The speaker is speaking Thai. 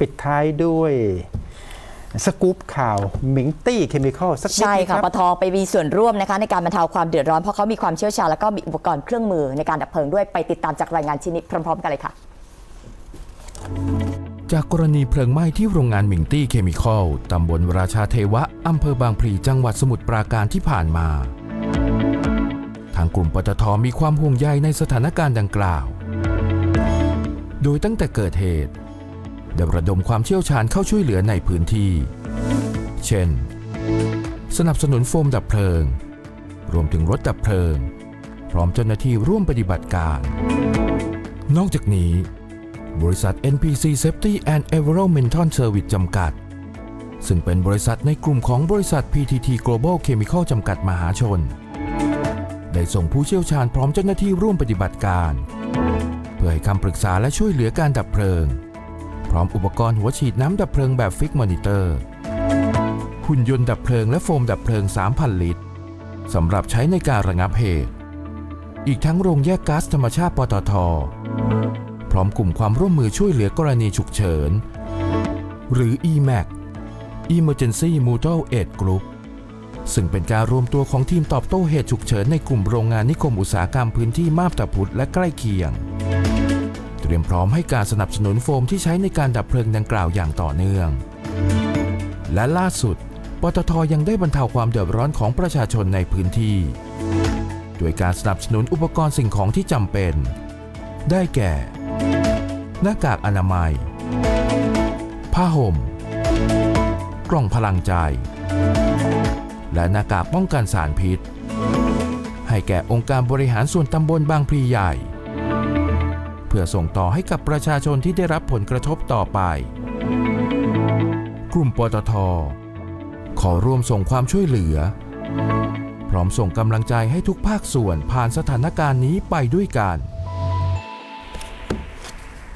ปิดท้ายด้วยสกู๊ปข่าวหมิงตี้เคมีคอลสักนิดใช่ไหมคค่ะรับปทไปมีส่วนร่วมนะคะในการบรรเทาความเดือดร้อน เพราะเขามีความเชี่ยวชาญแล้วก็มีอุปกรณ์เครื่องมือในการดับเพลิงด้วยไปติดตามจากรายงานชิ้นนี้พร้อม ๆ กันเลยค่ะ จากกรณีเพลิงไหม้ที่โรงงานหมิงตี้เคมีคอลตำบลราชาเทวะอำเภอบางพลีจังหวัดสมุทรปราการที่ผ่านมา ทางกลุ่มปตทมีความห่วงใยในสถานการณ์ดังกล่าว โดยตั้งแต่เกิดเหตุ ได้ระดมความเชี่ยวชาญเข้าช่วยเหลือในพื้นที่ เช่น สนับสนุนโฟมดับเพลิง รวมถึงรถดับเพลิง พร้อมเจ้าหน้าที่ร่วมปฏิบัติการ นอกจากนี้ บริษัท NPC Safety and Environmental Service จำกัด ซึ่งเป็นบริษัทในกลุ่มของบริษัท PTT Global Chemical จำกัดมหาชน ได้ส่งผู้เชี่ยวชาญพร้อมเจ้าหน้าที่ร่วมปฏิบัติการ เพื่อให้คำปรึกษาและช่วยเหลือการดับเพลิง พร้อมอุปกรณ์หัวฉีดน้ำดับเพลิงแบบฟิกมอนิเตอร์ หุ่นยนต์ดับเพลิงและโฟมดับเพลิง 3,000 ลิตรสำหรับใช้ในการระงับเหตุ อีกทั้งโรงแยกก๊าซธรรมชาติปตท พร้อมกลุ่มความร่วมมือช่วยเหลือกรณีฉุกเฉิน หรือ EMAC Emergency Mutual Aid Group ซึ่งเป็นการรวมตัวของทีมตอบโต้เหตุฉุกเฉินในกลุ่มโรงงานนิคมอุตสาหกรรมพื้นที่มาบตาพุธและใกล้เคียง ตรียมพร้อมให้การสนับสนุนโฟมที่ใช้ในการดับเพลิงดังกล่าวอย่างต่อเนื่อง และล่าสุด ปตทยังได้บรรเทาความเดือดร้อนของประชาชนในพื้นที่ด้วยการสนับสนุนอุปกรณ์สิ่งของที่จำเป็น ได้แก่ หน้ากากอนามัย ผ้าห่ม กล่องพลังใจ และหน้ากากป้องกันสารพิษ ให้แก่องค์การบริหารส่วนตำบลบางพลีใหญ่ เพื่อส่งต่อให้กับประชาชนที่ได้รับผลกระทบต่อไป กลุ่มปตท ขอร่วมส่งความช่วยเหลือ พร้อมส่งกำลังใจให้ทุกภาคส่วนผ่านสถานการณ์นี้ไปด้วยกัน